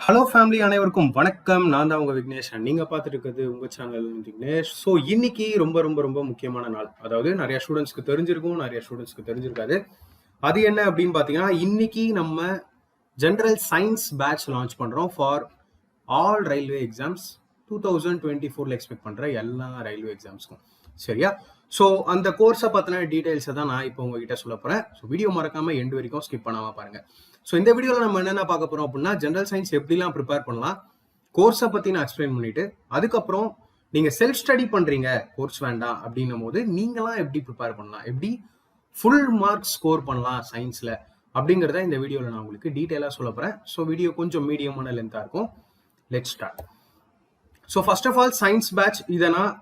Hello family அனைவருக்கும் வணக்கம். நான் தான் உங்க விக்னேஷ் and நீங்க பார்த்துட்டு இருக்கிறது உங்க சேனல் விக்னேஷ். ஸோ இன்னைக்கு ரொம்ப ரொம்ப ரொம்ப முக்கியமான நாள். அதாவது நிறைய ஸ்டூடெண்ட்ஸ்க்கு தெரிஞ்சிருக்கும் நிறைய ஸ்டூடெண்ட்ஸ்க்கு தெரிஞ்சிருக்காது. அது என்ன அப்படின்னு பார்த்தீங்கன்னா இன்னைக்கு நம்ம ஜென்ரல் சயின்ஸ் பேட்ச் லான்ச் பண்ணுறோம் for all railway exams two thousand twenty ஃபோரில் எக்ஸ்பெக்ட் பண்ணுற எல்லா ரயில்வே எக்ஸாம்ஸ்க்கும் சரியா? ஸோ அந்த கோர்ஸை பற்றின டீட்டெயில்ஸை தான் நான் இப்போ உங்ககிட்ட சொல்ல போகிறேன் ஸோ வீடியோ மறக்காமல் எண்டு வரைக்கும் ஸ்கிப் பண்ணாமல் பாருங்கள் ஸோ இந்த வீடியோவில் நம்ம என்னென்ன பார்க்க போகிறோம் அப்படின்னா ஜென்ரல் சயின்ஸ் எப்படிலாம் ப்ரிப்பேர் பண்ணலாம் கோர்ஸை பற்றி நான் எக்ஸ்பிளைன் பண்ணிவிட்டு அதுக்கப்புறம் நீங்கள் செல்ஃப் ஸ்டடி பண்ணுறீங்க கோர்ஸ் வேண்டாம் அப்படின்னும் போது நீங்களாம் எப்படி ப்ரிப்பேர் பண்ணலாம் எப்படி ஃபுல் மார்க் ஸ்கோர் பண்ணலாம் சயின்ஸில் அப்படிங்கிறத இந்த வீடியோவில் நான் உங்களுக்கு டீட்டெயிலாக சொல்ல போகிறேன் ஸோ வீடியோ கொஞ்சம் மீடியமான லென்த்தாக இருக்கும். Let start so first of all science batch இதை நான்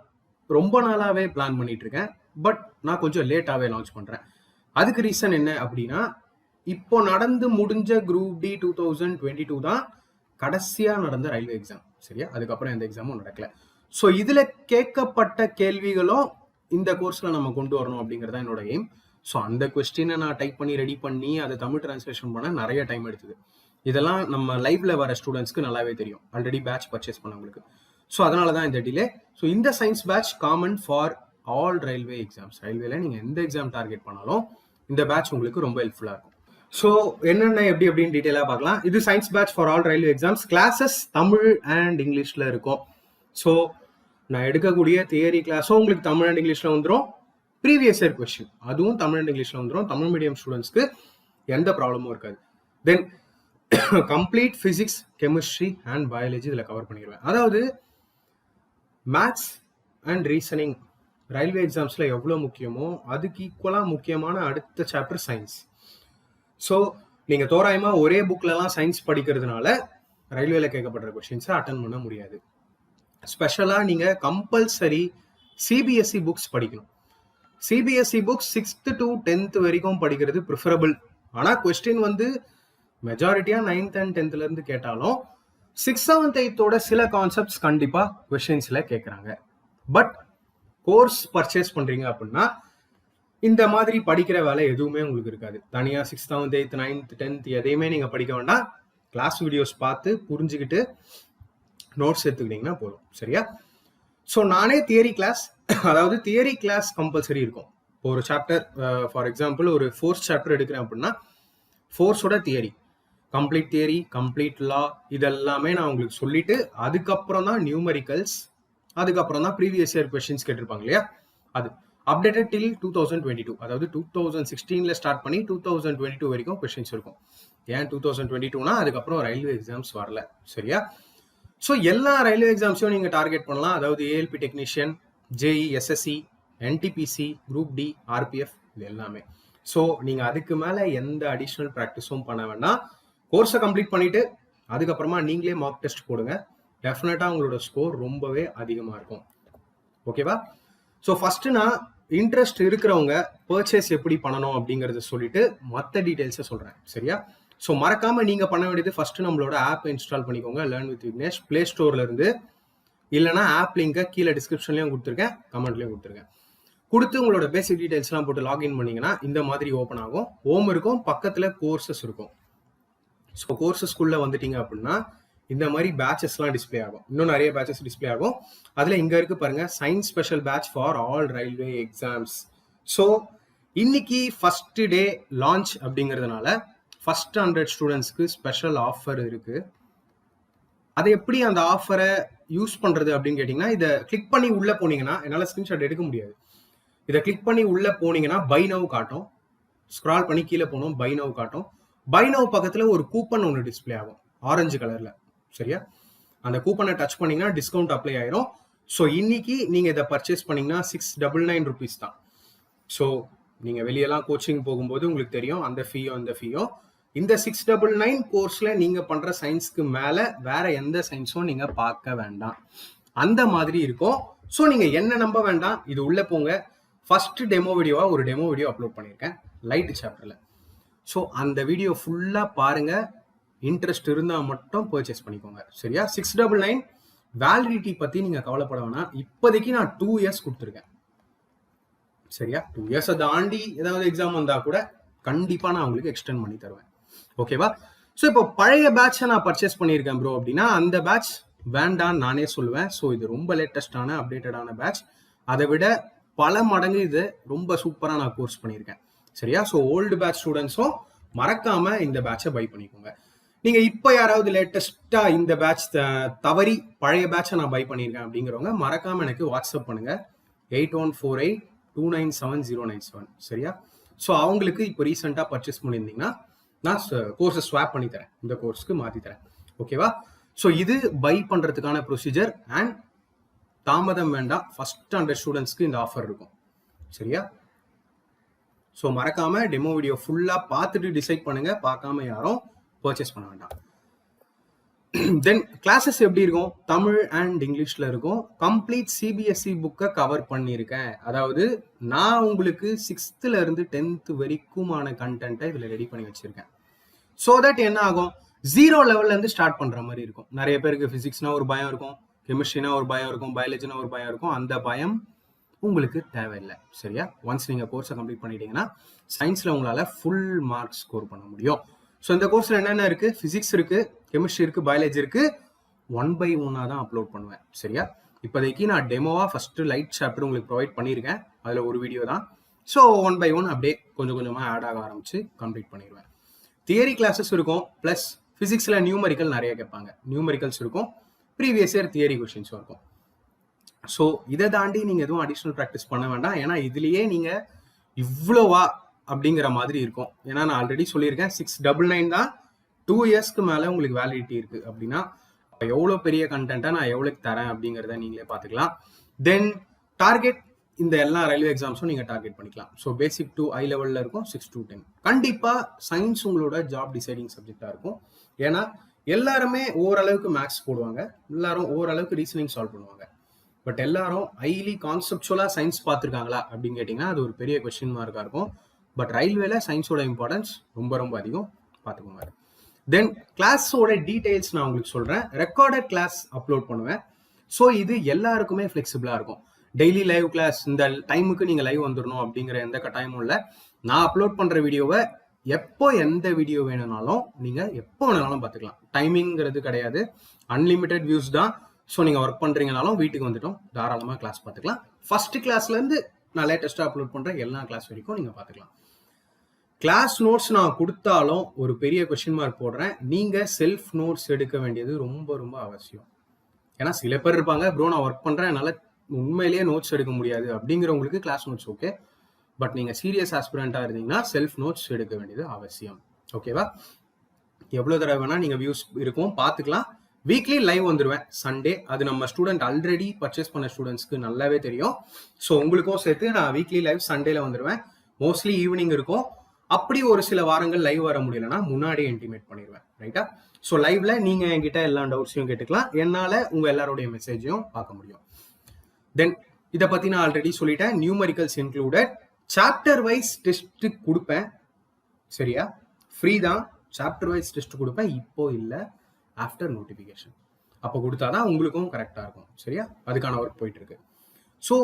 ரொம்ப நாளாகவே பிளான் பண்ணிட்டு இருக்கேன் பட் நான் கொஞ்சம் லேட்டாகவே லான்ச் பண்ணுறேன் அதுக்கு ரீசன் என்ன அப்படின்னா இப்போ நடந்து முடிஞ்ச group D two thousand twenty two தான் கடைசியாக நடந்த ரயில்வே எக்ஸாம் சரியா? அதுக்கப்புறம் எந்த எக்ஸாமும் நடக்கல. ஸோ இதில் கேட்கப்பட்ட கேள்விகளும் இந்த கோர்ஸில் நம்ம கொண்டு வரணும் அப்படிங்கிறது என்னோட எய்ம் ஸோ அந்த கொஸ்டினை நான் டைப் பண்ணி ரெடி பண்ணி அதை தமிழ் டிரான்ஸ்லேஷன் பண்ண நிறைய டைம் எடுத்தது. இதெல்லாம் நம்ம லைவ்ல வர ஸ்டூடெண்ட்ஸ்க்கு நல்லாவே தெரியும். ஆல்ரெடி பேட்ச் பர்ச்சேஸ் பண்ணவங்களுக்கு. ஸோ அதனால தான் இந்த டிலே ஸோ இந்த science batch common for all railway exams ரயில்வேல நீங்கள் எந்த எக்ஸாம் டார்கெட் பண்ணாலும் இந்த பேட்ச் உங்களுக்கு ரொம்ப ஹெல்ப்ஃபுல்லாக இருக்கும். ஸோ என்னென்ன எப்படி அப்படின்னு டீட்டெயிலாக பார்க்கலாம். இது science batch for all railway exams classes Tamil and இங்கிலீஷில் இருக்கும். ஸோ நான் எடுக்கக்கூடிய தியரி கிளாஸும் உங்களுக்கு தமிழ் அண்ட் இங்கிலீஷில் வந்துடும் ப்ரீவியஸ் இயர் கொஸ்டின் அதுவும் தமிழ் அண்ட் இங்கிலீஷில் வந்துடும் தமிழ் மீடியம் ஸ்டூடெண்ட்ஸ்க்கு எந்த ப்ராப்ளமும் இருக்காது. Then complete physics chemistry and biology இதில் கவர் பண்ணிடுவேன் அதாவது மேத்ஸ் அண்ட் ரீசனிங் ரயில்வே எக்ஸாம்ஸில் எவ்வளோ முக்கியமோ அதுக்கு ஈக்குவலாக முக்கியமான அடுத்த சாப்டர் சயின்ஸ் ஸோ நீங்கள் தோராயமாக ஒரே புக்லலாம் சயின்ஸ் படிக்கிறதுனால ரயில்வேல கேட்கப்படுற கொஷின்ஸை அட்டன் பண்ண முடியாது. ஸ்பெஷலாக நீங்கள் கம்பல்சரி சிபிஎஸ்சி புக்ஸ் படிக்கணும். CBSE books sixth to tenth வரைக்கும் படிக்கிறது ப்ரிஃபரபிள் ஆனால் கொஸ்டின் வந்து மெஜாரிட்டியாக நைன்த் அண்ட் டென்த்லேருந்து கேட்டாலும் சிக்ஸ் செவன்த் எயித்தோட சில கான்செப்ட்ஸ் கண்டிப்பாக கொஷின்ஸில் கேட்குறாங்க பட் கோர்ஸ் பர்ச்சேஸ் பண்ணுறீங்க அப்படின்னா இந்த மாதிரி படிக்கிற வேலை எதுவுமே உங்களுக்கு இருக்காது. தனியாக six seventh eighth ninth tenth எதையுமே நீங்கள் படிக்க வேண்டாம். கிளாஸ் வீடியோஸ் பார்த்து புரிஞ்சுக்கிட்டு நோட்ஸ் எடுத்துக்கிட்டிங்கன்னா போதும். சரியா? ஸோ நானே தியரி கிளாஸ் அதாவது தியரி கிளாஸ் கம்பல்சரி இருக்கும். இப்போ ஒரு சாப்டர் ஃபார் எக்ஸாம்பிள் ஒரு ஃபோர்த் சாப்டர் எடுக்கிறேன் அப்படின்னா ஃபோர்ஸோட theory complete theory complete law இதெல்லாமே நான் உங்களுக்கு சொல்லிட்டு அதுக்கப்புறம் தான் நியூமரிக்கல்ஸ் அதுக்கப்புறம் தான் ப்ரீவியஸ் இயர் கொஸ்டின்ஸ் கேட்டிருப்பாங்க இல்லையா? அது. Updated till two thousand twenty two அதாவது டூ தௌசண்ட் சிக்ஸ்டீனில் ஸ்டார்ட் பண்ணி டூ தௌசண்ட் டுவெண்ட்டி டூ வரைக்கும் கொஸ்டின்ஸ் இருக்கும். ஏன் டூ தௌசண்ட் டுவெண்ட்டி டூனா அதுக்கப்புறம் ரயில்வே எக்ஸாம்ஸ் வரல. சரியா? ஸோ எல்லா ரயில்வே எக்ஸாம்ஸையும் நீங்கள் டார்கெட் பண்ணலாம். அதாவது ALP technician JE SSC NTPC group D RPF இது எல்லாமே. ஸோ நீங்கள் அதுக்கு மேலே எந்த அடிஷ்னல் ப்ராக்டிஸும் பண்ண வேண்டாம். கோர்ஸை கம்ப்ளீட் பண்ணிட்டு அதுக்கப்புறமா நீங்களே மார்க் டெஸ்ட் போடுங்க. டெஃபினட்டாக உங்களோட ஸ்கோர் ரொம்பவே அதிகமாக இருக்கும். ஓகேவா ஸோ ஃபர்ஸ்ட் நான் இன்ட்ரெஸ்ட் இருக்கிறவங்க பர்ச்சேஸ் எப்படி பண்ணணும் அப்படிங்கறத சொல்லிட்டு மற்ற டீட்டெயில்ஸை சொல்கிறேன் சரியா? ஸோ மறக்காம நீங்க பண்ண வேண்டியது ஃபர்ஸ்ட் நம்மளோட ஆப் இன்ஸ்டால் பண்ணிக்கோங்க. லேர்ன் வித் விக்னேஷ் பிளே ஸ்டோர்ல இருந்து இல்லைனா ஆப் லிங்கை கீழே டிஸ்கிரிப்ஷன்லேயும் கொடுத்துருக்கேன் கமெண்ட்லேயும் கொடுத்துருக்கேன். கொடுத்து உங்களோட பேசிக் டீடைல்ஸ்லாம் போட்டு லாகின் பண்ணீங்கன்னா இந்த மாதிரி ஓப்பன் ஆகும். ஹோம் இருக்கும் பக்கத்தில் கோர்சஸ் இருக்கும். ஸோ கோர்சஸ்குள்ளே வந்துட்டீங்க அப்படின்னா இந்த மாதிரி பேட்சஸ்லாம் டிஸ்ப்ளே ஆகும். இன்னும் நிறைய பேட்சஸ் டிஸ்ப்ளே ஆகும். அதில் இங்கே இருக்கு பாருங்க science special batch for all railway exams so இன்னைக்கு ஃபர்ஸ்ட் டே லான்ச் அப்படிங்கிறதுனால ஃபர்ஸ்ட் ஹண்ட்ரட் ஸ்டூடெண்ட்ஸ்க்கு ஸ்பெஷல் ஆஃபர் இருக்கு. அதை எப்படி அந்த ஆஃபரை யூஸ் பண்ணுறது அப்படின்னு கேட்டிங்கன்னா இதை கிளிக் பண்ணி உள்ளே போனீங்கன்னா என்னால் ஸ்க்ரீன்ஷாட் எடுக்க முடியாது. இதை கிளிக் பண்ணி உள்ளே போனீங்கன்னா பை நவ் காட்டும். ஸ்க்ரால் பண்ணி கீழே போனோம் பை நவ் காட்டும். பை பக்கத்தில் ஒரு கூப்பன் ஒன்று டிஸ்ப்ளே ஆகும். ஆரஞ்சு கலர்ல சரியா? அந்த கூப்பனை டச் பண்ணீங்கன்னா டிஸ்கவுண்ட் அப்ளை ஆயிரும். ஸோ இன்னைக்கு நீங்க இதை பர்ச்சேஸ் பண்ணீங்கன்னா சிக்ஸ் டபுள் நைன் ருபீஸ் தான். ஸோ நீங்க வெளியெல்லாம் கோச்சிங் போகும்போது உங்களுக்கு தெரியும் அந்த ஃபீயோ அந்த ஃபீயோ இந்த சிக்ஸ் டபுள் நைன் கோர்ஸ்ல நீங்க பண்ற சயின்ஸ்க்கு மேல வேற எந்த சயின்ஸும் நீங்க பார்க்க வேண்டாம். அந்த மாதிரி இருக்கும். ஸோ நீங்க என்ன நம்ப வேண்டாம்? இது உள்ள போங்க. ஃபர்ஸ்ட் டெமோ வீடியோவா ஒரு டெமோ வீடியோ அப்லோட் பண்ணியிருக்கேன். லைட் சாப்டர்ல ஸோ அந்த வீடியோ ஃபுல்லாக பாருங்கள் இன்ட்ரெஸ்ட் இருந்தால் மட்டும் பர்ச்சேஸ் பண்ணிக்கோங்க. சரியா? சிக்ஸ் டபுள் நைன் வேலிடிட்டி பற்றி நீங்கள் கவலைப்பட வேணாம் இப்போதைக்கு நான் டூ இயர்ஸ் கொடுத்துருக்கேன். சரியா? டூ இயர்ஸை தாண்டி ஏதாவது எக்ஸாம் வந்தால் கூட கண்டிப்பாக நான் உங்களுக்கு எக்ஸ்டெண்ட் பண்ணி தருவேன். ஓகேவா ஸோ இப்போ பழைய பேட்சை நான் பர்ச்சேஸ் பண்ணியிருக்கேன் ப்ரோ அப்படின்னா அந்த பேட்ச் வேண்டான்னு நானே சொல்லுவேன். ஸோ இது ரொம்ப லேட்டஸ்டான அப்டேட்டடான பேட்ச் அதை விட பல மடங்கு இது ரொம்ப சூப்பராக நான் கோர்ஸ் பண்ணியிருக்கேன். சரியா? ஸோ ஓல்டு பேட்ச் ஸ்டூடெண்ட்ஸும் மறக்காம இந்த பேட்சை பை பண்ணிக்கோங்க. நீங்க இப்போ யாராவது லேட்டஸ்டா இந்த பேட்ச் தவறி பழைய பேட்சை நான் பை பண்ணியிருக்கேன் அப்படிங்கிறவங்க மறக்காம எனக்கு வாட்ஸ்அப் பண்ணுங்க. Eight one four eight two nine seven zero nine seven சரியா? ஸோ அவங்களுக்கு இப்போ ரீசெண்டாக பர்ச்சேஸ் பண்ணியிருந்தீங்கன்னா நான் கோர்ஸை ஸ்வாப் பண்ணி தரேன். இந்த கோர்ஸ்க்கு மாற்றி தரேன். ஓகேவா ஸோ இது பை பண்ணுறதுக்கான ப்ரொசீஜர் அண்ட் தாமதம் வேண்டாம். ஃபர்ஸ்ட் ஸ்டாண்டர்ட் ஸ்டூடெண்ட்ஸ்க்கு இந்த ஆஃபர் இருக்கும். சரியா? ஸோ மறக்காம டெமோ வீடியோ ஃபுல்லாக பார்த்துட்டு டிசைட் பண்ணுங்க. பார்க்காம யாரும் பர்ச்சேஸ் பண்ண வேண்டாம். தென் கிளாஸஸ் எப்படி இருக்கும்? தமிழ் அண்ட் இங்கிலீஷ்ல இருக்கும். கம்ப்ளீட் சிபிஎஸ்சி புக்கை கவர் பண்ணியிருக்கேன். அதாவது நான் உங்களுக்கு சிக்ஸ்த்துல இருந்து வரைக்குமான கண்டென்ட்டை இதில் ரெடி பண்ணி வச்சிருக்கேன். ஸோ தட் என்ன ஆகும்? ஜீரோ லெவல்ல இருந்து ஸ்டார்ட் பண்ணுற மாதிரி இருக்கும். நிறைய பேருக்கு ஃபிசிக்ஸ்னால் ஒரு பயம் இருக்கும். கெமிஸ்ட்ரினா ஒரு பயம் இருக்கும். பயாலஜினா ஒரு பயம் இருக்கும். அந்த பயம் உங்களுக்கு தேவையில்லை சரியா? ஒன்ஸ் நீங்கள் கோர்ஸை கம்ப்ளீட் பண்ணிட்டீங்கன்னா சயின்ஸில் உங்களால் ஃபுல் மார்க் ஸ்கோர் பண்ண முடியும். ஸோ இந்த கோர்ஸில் என்னென்ன இருக்குது ஃபிசிக்ஸ் இருக்குது கெமிஸ்ட்ரி இருக்குது பயாலஜி இருக்குது ஒன் பை ஒன்னாக தான் அப்லோட் பண்ணுவேன் சரியா? இப்போதைக்கு நான் டெமோவாக ஃபஸ்ட்டு லைட் சாப்டர் உங்களுக்கு ப்ரொவைட் பண்ணியிருக்கேன். அதில் ஒரு வீடியோ தான். ஸோ ஒன் பை ஒன் அப்படியே கொஞ்சம் கொஞ்சமாக ஆட் ஆக ஆரம்பித்து கம்ப்ளீட் பண்ணிடுவேன். தியரி கிளாஸஸ் இருக்கும் ப்ளஸ் ஃபிசிக்ஸில் நியூமரிக்கல் நிறைய கேட்பாங்க. நியூமரிக்கல்ஸ் இருக்கும் ப்ரீவியஸ் இயர் தியரி கொஷின்ஸும் இருக்கும். ஸோ இதை தாண்டி நீங்கள் எதுவும் அடிஷ்னல் ப்ராக்டிஸ் பண்ண வேண்டாம். ஏன்னா இதுலேயே நீங்கள் இவ்வளோவா அப்படிங்கிற மாதிரி இருக்கும். ஏன்னா நான் ஆல்ரெடி சொல்லியிருக்கேன் சிக்ஸ் டபுள் நைன் தான் டூ இயர்ஸ்க்கு மேலே உங்களுக்கு வேலிடிட்டி இருக்குது அப்படின்னா எவ்வளோ பெரிய கண்டென்ட்டை நான் எவ்வளோக்கு தரேன் அப்படிங்கிறத நீங்களே பார்த்துக்கலாம். தென் டார்கெட் இந்த எல்லா ரயில்வே எக்ஸாம்ஸும் நீங்கள் டார்கெட் பண்ணிக்கலாம். ஸோ பேசிக் டூ ஐ லெவலில் இருக்கும் சிக்ஸ் டூ டென் கண்டிப்பாக சயின்ஸ் உங்களோட ஜாப் டிசைடிங் சப்ஜெக்டாக இருக்கும். ஏன்னா எல்லாருமே ஓரளவுக்கு மேக்ஸ் போடுவாங்க. எல்லாரும் ஓரளவுக்கு ரீசனிங் சால்வ் பண்ணுவாங்க. பட் எல்லாரும் ஹைலி கான்செப்டுவலாக சயின்ஸ் பார்த்துருக்காங்களா அப்படின்னு கேட்டிங்கன்னா அது ஒரு பெரிய கொஸ்டின் மார்க்காக இருக்கும். பட் ரயில்வேல சயின்ஸோட இம்பார்ட்டன்ஸ் ரொம்ப ரொம்ப அதிகம். பார்த்துக்கோங்க. தென் கிளாஸோட டீட்டெயில்ஸ் நான் உங்களுக்கு சொல்கிறேன் ரெக்கார்டட் கிளாஸ் அப்லோட் பண்ணுவேன். ஸோ இது எல்லாருக்குமே ஃப்ளெக்சிபிளாக இருக்கும். டெய்லி லைவ் கிளாஸ் இந்த டைமுக்கு நீங்கள் லைவ் வந்துடணும் அப்படிங்கிற எந்த கட்டாயமும் இல்லை. நான் அப்லோட் பண்ணுற வீடியோவை எப்போ எந்த வீடியோ வேணும்னாலும் நீங்கள் எப்போ வேணுனாலும் பார்த்துக்கலாம். டைமிங்கிறது கிடையாது. அன்லிமிட்டெட் வியூஸ் தான். ஸோ நீங்கள் ஒர்க் பண்ணுறீங்கனாலும் வீட்டுக்கு வந்துட்டோம். தாராளமாக கிளாஸ் பார்த்துக்கலாம். ஃபஸ்ட்டு கிளாஸ்லேருந்து நான் லேட்டஸ்ட்டாக அப்லோட் பண்ணுற எல்லா கிளாஸ் வரைக்கும் நீங்கள் பார்த்துக்கலாம். கிளாஸ் நோட்ஸ் நான் கொடுத்தாலும் ஒரு பெரிய கொஷின் மார்க் போடுறேன். நீங்கள் செல்ஃப் நோட்ஸ் எடுக்க வேண்டியது ரொம்ப ரொம்ப அவசியம். ஏன்னா சில பேர் இருப்பாங்க ப்ரோ நான் ஒர்க் பண்ணுறேன் என்னால் உண்மையிலேயே நோட்ஸ் எடுக்க முடியாது. அப்படிங்கிறவங்களுக்கு கிளாஸ் நோட்ஸ் ஓகே பட் நீங்கள் சீரியஸ் ஆஸ்பிரண்ட்டாக இருந்தீங்கன்னா செல்ஃப் நோட்ஸ் எடுக்க வேண்டியது அவசியம். ஓகேவா எவ்வளோ தடவை வேணால் நீங்கள் வியூஸ் இருக்கும். பார்த்துக்கலாம். வீக்லி லைவ் வந்துடுவேன் சண்டே அது நம்ம ஸ்டூடெண்ட் ஆல்ரெடி பர்ச்சேஸ் பண்ண ஸ்டூடெண்ட்ஸ்க்கு நல்லாவே தெரியும். ஸோ உங்களுக்கும் சேர்த்து நான் வீக்லி லைவ் சண்டேல வந்துடுவேன் மோஸ்ட்லி ஈவினிங் இருக்கும். அப்படி ஒரு சில வாரங்கள் லைவ் வர முடியலன்னா முன்னாடியே இன்டிமேட் பண்ணிடுவேன் ரைட்டா ஸோ லைவ்ல நீங்க என்கிட்ட எல்லா டவுட்ஸையும் கேட்டுக்கலாம். என்னால உங்க எல்லாருடைய மெசேஜையும் பார்க்க முடியும். தென் இதை பத்தி நான் ஆல்ரெடி சொல்லிட்டேன். Numericals included chapter wise test கொடுப்பேன். சரியா? ஃப்ரீ தான். சாப்டர் வைஸ் டெஸ்ட் கொடுப்பேன். இப்போ இல்லை. ஆஃப்டர் நோட்டிஃபிகேஷன் அப்போ கொடுத்தா தான் உங்களுக்கும் கரெக்டாக இருக்கும். சரியா? அதுக்கான ஒர்க் போயிட்டு இருக்கு ஸோ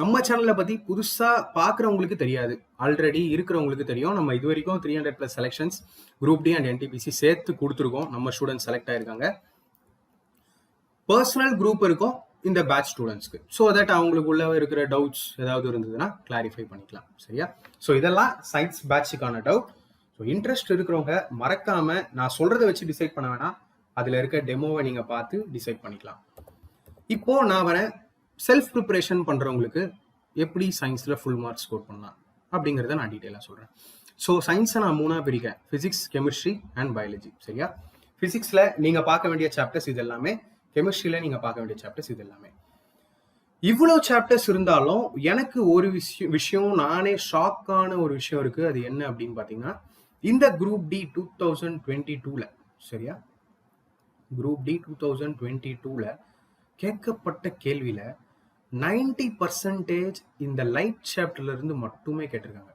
நம்ம சேனலை பற்றி புதுசாக பார்க்குறவங்களுக்கு தெரியாது. ஆல்ரெடி இருக்கிறவங்களுக்கு தெரியும். நம்ம இது வரைக்கும் three hundred plus selections group D and NTPC சேர்த்து கொடுத்துருக்கோம். நம்ம ஸ்டூடெண்ட்ஸ் செலக்ட் ஆயிருக்காங்க. பர்சனல் குரூப் இருக்கும் இந்த பேட்ச் ஸ்டூடெண்ட்ஸ்க்கு ஸோ தட் அவங்களுக்கு உள்ள இருக்கிற டவுட்ஸ் ஏதாவது இருந்ததுன்னா கிளாரிஃபை பண்ணிக்கலாம். சரியா? ஸோ இதெல்லாம் சயின்ஸ் பேட்சுக்கான டவுட் ஸோ இன்ட்ரெஸ்ட் இருக்கிறவங்க மறக்காம நான் சொல்றதை வச்சு டிசைட் பண்ண வேணாம். அதில் இருக்க டெமோவை நீங்கள் பார்த்து டிசைட் பண்ணிக்கலாம். இப்போ நான் வரேன் செல்ஃப் ப்ரிப்பரேஷன் பண்ணுறவங்களுக்கு எப்படி சயின்ஸில் ஃபுல் மார்க் ஸ்கோர் பண்ணலாம் அப்படிங்கிறத நான் டீட்டெயிலாக சொல்கிறேன் ஸோ சயின்ஸை நான் மூணாக பிரிக்கேன் ஃபிசிக்ஸ் கெமிஸ்ட்ரி அண்ட் பயாலஜி சரியா? ஃபிசிக்ஸில் நீங்கள் பார்க்க வேண்டிய சாப்டர்ஸ் இது எல்லாமே கெமிஸ்ட்ரியில் நீங்கள் பார்க்க வேண்டிய சாப்டர்ஸ் இது எல்லாமே இவ்வளோ சாப்டர்ஸ் இருந்தாலும் எனக்கு ஒரு விஷயம் விஷயம் நானே ஷாக்கான ஒரு விஷயம் இருக்குது அது என்ன அப்படின்னு பார்த்தீங்கன்னா இந்த group D two thousand twenty டூவில் சரியா? Group D two thousand twenty டூவில் கேட்கப்பட்ட கேள்வியில் நைன்டி பர்சன்டேஜ் இந்த லைட் சாப்டர்லேருந்து மட்டுமே கேட்டிருக்காங்க.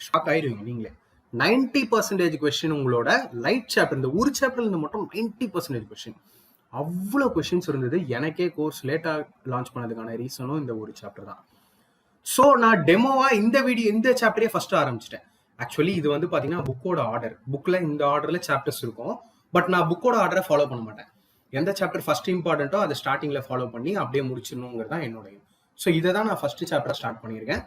ஷாக் ஆயிடுவீங்க நீங்களே. நைன்டி பர்சன்டேஜ் கொஸ்டின் உங்களோட லைட் சாப்டர் இந்த ஒரு சாப்டர்லேருந்து மட்டும் நைன்டி பர்சன்டேஜ் கொஸ்டின் அவ்வளோ கொஷின்ஸ் இருந்தது. எனக்கே கோர்ஸ் லேட்டாக லான்ச் பண்ணதுக்கான ரீசனும் இந்த ஒரு சாப்டர் தான். ஸோ நான் டெமோவாக இந்த வீடியோ இந்த சாப்டரே ஃபஸ்ட்டு ஆரம்பிச்சிட்டேன். ஆக்சுவலி இது வந்து பார்த்தீங்கன்னா புக்கோட ஆர்டர் புக்கில் இந்த ஆர்டரில் சாப்டர்ஸ் இருக்கும். பட் நான் புக்கோட ஆர்டரை ஃபாலோ பண்ண மாட்டேன். எந்த சாப்டர் ஃபர்ஸ்ட் இம்பார்ட்டண்ட்டோ அதை ஸ்டார்டிங்கில் ஃபாலோ பண்ணி அப்படியே முடிச்சிடணுங்கிறது தான் என்னோட ஸோ இதை தான் நான் ஃபர்ஸ்ட் சாப்டர் ஸ்டார்ட் பண்ணியிருக்கேன்.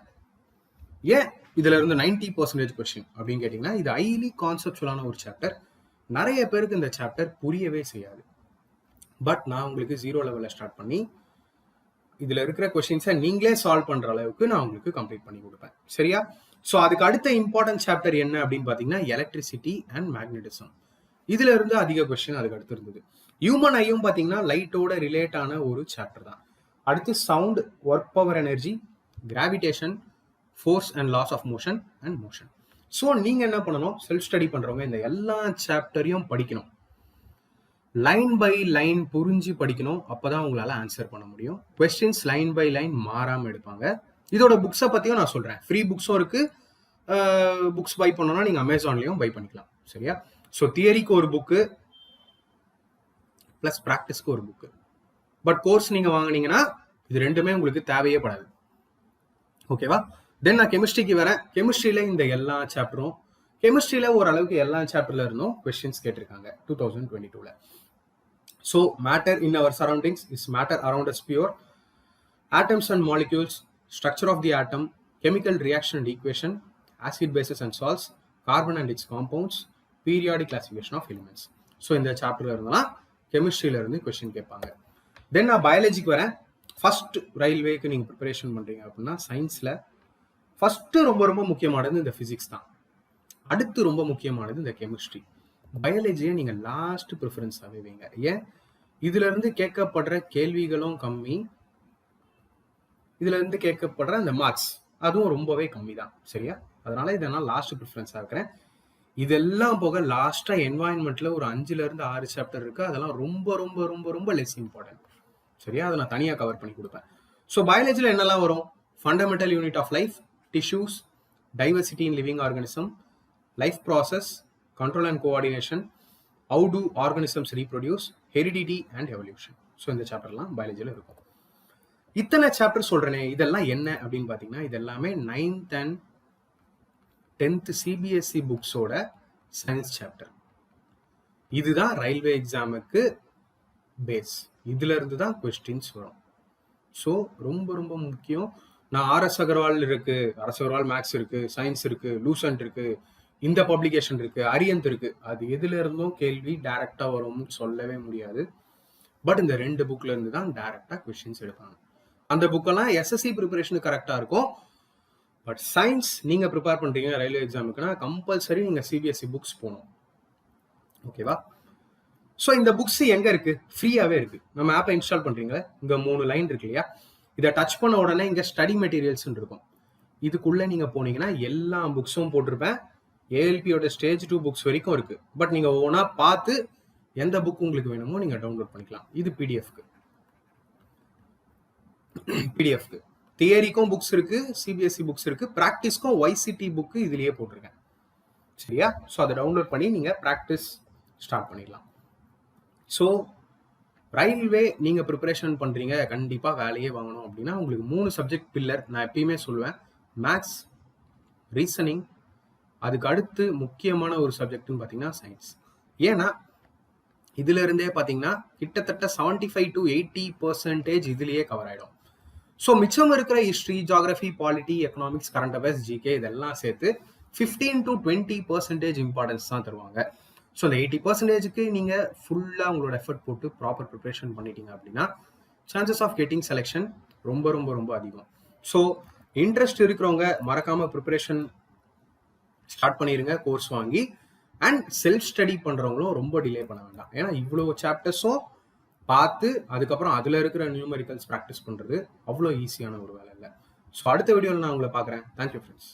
ஏன்? இதுல இருந்து நைன்டி பர்சன்டேஜ் கொஸ்டின் அப்படின்னு கேட்டிங்கன்னா இது ஹைலி கான்செப்டுவலான ஒரு சாப்டர் நிறைய பேருக்கு இந்த சாப்டர் புரியவே செய்யாது. பட் நான் உங்களுக்கு ஜீரோ லெவலில் ஸ்டார்ட் பண்ணி இதில் இருக்கிற கொஷின்ஸை நீங்களே சால்வ் பண்ணுற அளவுக்கு நான் உங்களுக்கு கம்ப்ளீட் பண்ணி கொடுப்பேன். சரியா? ஸோ அதுக்கு அடுத்த இம்பார்ட்டன்ட் சாப்டர் என்ன அப்படின்னு பார்த்தீங்கன்னா எலக்ட்ரிசிட்டி அண்ட் மேக்னடிசம் இதுல இருந்து அதிக கொஸ்டின் அதுக்கு அடுத்து இருந்தது. ஹியூமன் ஐயும் பார்த்தீங்கன்னா லைட்டோட ரிலேட் ஆன ஒரு சாப்டர் தான். அடுத்து sound work power energy gravitation force and laws of motion and motion so நீங்க என்ன பண்ணணும்? செல்ஃப் ஸ்டடி பண்றவங்க இந்த எல்லா சாப்டரையும் படிக்கணும். லைன் பை லைன் புரிஞ்சு படிக்கணும். அப்பதான் உங்களால ஆன்சர் பண்ண முடியும். கொஸ்டின்ஸ் லைன் பை லைன் மாறாம எடுப்பாங்க. இதோட புக்ஸை பத்தியும் நான் சொல்றேன். ஃப்ரீ புக்ஸும் இருக்கு. புக்ஸ் பை பண்ணோன்னா நீங்க அமேசான்லயும் பை பண்ணிக்கலாம். சரியா? ஸோ தியரிக்கு ஒரு புக்கு ப்ளஸ் ப்ராக்டிஸ்க்கு ஒரு புக்கு பட் கோர்ஸ் நீங்கள் வாங்குனீங்கன்னா இது ரெண்டுமே உங்களுக்கு தேவையே படாது. ஓகேவா தென் நான் கெமிஸ்ட்ரிக்கு வரேன். கெமிஸ்ட்ரியில் இந்த எல்லா சாப்டரும் கெமிஸ்ட்ரியில் ஓரளவுக்கு எல்லா சாப்டர்ல இருந்தும் கொஸ்டின்ஸ் கேட்டிருக்காங்க டூ தௌசண்ட் டுவெண்ட்டி டூவில் so matter in our surroundings is matter around us pure atoms and molecules structure of the atom chemical reaction and equation acid bases and salts carbon and its compounds periodic classification of elements so இந்த சாப்டர்ல இருந்தெல்லாம் கெமிஸ்ட்ரியில இருந்து question கேட்பாங்க. தென் நான் பயாலஜிக்கு வரேன். First ரயில்வேக்கு நீங்கள் preparation பண்ணுறீங்க அப்படின்னா சயின்ஸில் ஃபர்ஸ்ட்டு ரொம்ப ரொம்ப முக்கியமானது இந்த ஃபிசிக்ஸ் தான். அடுத்து ரொம்ப முக்கியமானது இந்த கெமிஸ்ட்ரி பயாலஜியை நீங்கள் லாஸ்ட் ப்ரிஃபரன்ஸாகவே வைங்க. ஏன்? இதுல இருந்து கேட்கப்படுற கேள்விகளும் கம்மி. இதுல இருந்து கேட்கப்படுற அந்த மார்க்ஸ் அதுவும் ரொம்பவே கம்மி தான் சரியா? அதனால இதை நான் லாஸ்ட் ப்ரிஃபரன்ஸாக இருக்கிறேன் இதெல்லாம் போக லாஸ்டா என்வாயன்மெண்ட்ல ஒரு அஞ்சுல இருந்து ஆறு சாப்டர் இருக்கு. அதெல்லாம் ரொம்ப ரொம்ப ரொம்ப ரொம்ப லெஸ் இம்பார்ட்டன்ட் சரியா? அதை நான் தனியாக கவர் பண்ணி கொடுப்பேன். ஸோ பயாலஜியில் என்னெல்லாம் வரும்? Fundamental unit of life tissues diversity in living organism life process control and coordination how to organisms reproduce heredity and evolution so இந்த சாப்டர்லாம் பயாலஜியில் இருக்கும். இத்தனை சாப்டர் சொல்கிறேனே இதெல்லாம் என்ன அப்படின்னு பார்த்தீங்கன்னா இது எல்லாமே நைன்த் அண்ட் டென்த் சிபிஎஸ்சி புக்ஸோட சயின்ஸ் சாப்டர் இதுதான் ரயில்வே எக்ஸாமுக்கு பேஸ் இதுல இருந்து தான் கொஸ்டின்ஸ் வரும். ஸோ ரொம்ப ரொம்ப முக்கியம். நான் ஆர்எஸ் அகர்வால் இருக்கு அரசு அகர்வால் மேக்ஸ் இருக்கு சயின்ஸ் இருக்கு லூசன்ட் இருக்கு இந்த பப்ளிகேஷன் இருக்கு அரியந்த் இருக்கு. அது எதுல இருந்தும் கேள்வி டைரக்டா வரும்னு சொல்லவே முடியாது. பட் இந்த ரெண்டு புக்ல இருந்து தான் டைரக்டா கொஸ்டின்ஸ் எடுப்பாங்க. அந்த புக்கெல்லாம் எஸ்எஸ்சி ப்ரிப்பரேஷனுக்கு கரெக்டா இருக்கும். பட் சயின்ஸ் நீங்கள் ப்ரிப்பேர் பண்ணுறீங்க ரயில்வே எக்ஸாமுக்குன்னா கம்பல்சரி நீங்கள் சிபிஎஸ்சி புக்ஸ் போகணும் ஓகேவா ஸோ இந்த புக்ஸ் எங்கே இருக்குது ஃப்ரீயாகவே இருக்குது நம்ம ஆப்பை இன்ஸ்டால் பண்ணுறீங்களே இங்கே மூணு லைன் இருக்கு இல்லையா? இதை டச் பண்ண உடனே இங்கே ஸ்டடி மெட்டீரியல்ஸ் இருக்கும். இதுக்குள்ளே நீங்கள் போனீங்கன்னா எல்லா புக்ஸும் போட்டிருப்பேன். ஏஎல்பியோட ஸ்டேஜ் டூ புக்ஸ் வரைக்கும் இருக்குது பட் நீங்கள் ஒவ்வொன்றா பார்த்து எந்த புக் உங்களுக்கு வேணுமோ நீங்கள் டவுன்லோட் பண்ணிக்கலாம். இது பிடிஎஃப்க்கு பிடிஎஃப்க்கு தியரிக்கும் புக்ஸ் இருக்கு சிபிஎஸ்சி புக்ஸ் இருக்கு ப்ராக்டிஸ்க்கும் ஒய்சிடி புக்கு இதுலயே போட்டிருக்கேன். சரியா? ஸோ அதை டவுன்லோட் பண்ணி நீங்க ப்ராக்டிஸ் ஸ்டார்ட் பண்ணிடலாம். ஸோ ரயில்வே நீங்கள் ப்ரிப்பரேஷன் பண்ணுறீங்க கண்டிப்பாக வேலையே வாங்கணும் அப்படின்னா உங்களுக்கு மூணு சப்ஜெக்ட் பில்லர் நான் எப்பயுமே சொல்லுவேன். மேக்ஸ் ரீசனிங் அதுக்கு அடுத்து முக்கியமான ஒரு சப்ஜெக்ட்னு பார்த்தீங்கன்னா சயின்ஸ் ஏன்னா இதுல இருந்தே பார்த்தீங்கன்னா கிட்டத்தட்ட seventy five to eighty percentage இதுலயே கவர் ஆயிடும். ஸோ மிச்சம் இருக்கிற history geography polity economics current affairs GK இதெல்லாம் சேர்த்து fifteen to twenty percentage importance தான் தருவாங்க. ஸோ அந்த எயிட்டி பர்சன்டேஜுக்கு நீங்கள் ஃபுல்லாக உங்களோட எஃபர்ட் போட்டு ப்ராப்பர் ப்ரிப்பரேஷன் பண்ணிட்டீங்க அப்படின்னா சான்சஸ் ஆஃப் கெட்டிங் செலெக்ஷன் ரொம்ப ரொம்ப ரொம்ப அதிகம். ஸோ இன்ட்ரெஸ்ட் இருக்கிறவங்க மறக்காமல் ப்ரிப்பரேஷன் ஸ்டார்ட் பண்ணிடுங்க கோர்ஸ் வாங்கி அண்ட் செல்ஃப் ஸ்டடி பண்ணுறவங்களும் ரொம்ப டிலே பண்ண வேண்டாம். ஏன்னா இவ்வளோ சாப்டர்ஸும் பார்த்து அதுக்கப்புறம் அதில் இருக்கிற நியூமெரிக்கல்ஸ் ப்ராக்டிஸ் பண்ணுறது அவ்வளோ ஈஸியான ஒரு வேலை இல்லை. ஸோ அடுத்த வீடியோவில் நான் உங்களை பார்க்குறேன். Thank you friends